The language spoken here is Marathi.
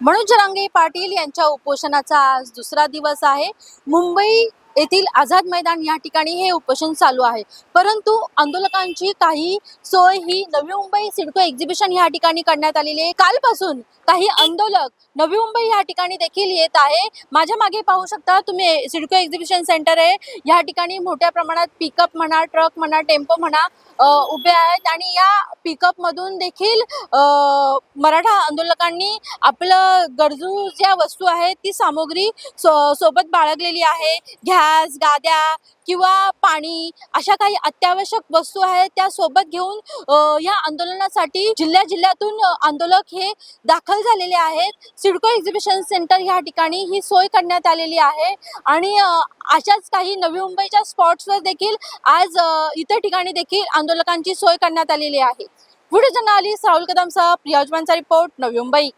मनोज जरांगे पाटील यांच्या उपोषणाचा आज दुसरा दिवस आहे. मुंबई येथील आझाद मैदान या ठिकाणी हे उपोषण चालू आहे. परंतु आंदोलकांची काही सोय ही नवी मुंबई सिडको एक्झिबिशन या ठिकाणी करण्यात आलेली आहे. कालपासून काही आंदोलक नवी मुंबई या ठिकाणी देखील येत आहे. माझ्या मागे पाहू शकता तुम्ही सिडको एक्झिबिशन सेंटर आहे. या ठिकाणी मोठ्या प्रमाणात पिकअप म्हणा ट्रक म्हणा टेम्पो म्हणा उभे आहेत. आणि या पिकअप मधून देखील मराठा आंदोलकांनी आपलं गरजू ज्या वस्तू आहेत ती सामुग्री सो सोबत बाळगलेली आहे. घ्या घास गाद्या किंवा पाणी अशा काही अत्यावश्यक वस्तू आहेत त्या सोबत घेऊन या आंदोलनासाठी जिल्ह्या जिल्ह्यातून आंदोलक हे दाखल झालेले आहेत. सिडको एक्झिबिशन सेंटर या ठिकाणी ही सोय करण्यात आलेली आहे आणि अशाच काही नवी मुंबईच्या स्पॉट्सवर देखील आज इतर ठिकाणी देखील आंदोलकांची सोय करण्यात आलेली आहे. व्हिडिओ जर्नालिस्ट राहुल कदमसह प्रियाजमानचा रिपोर्ट नवी मुंबई.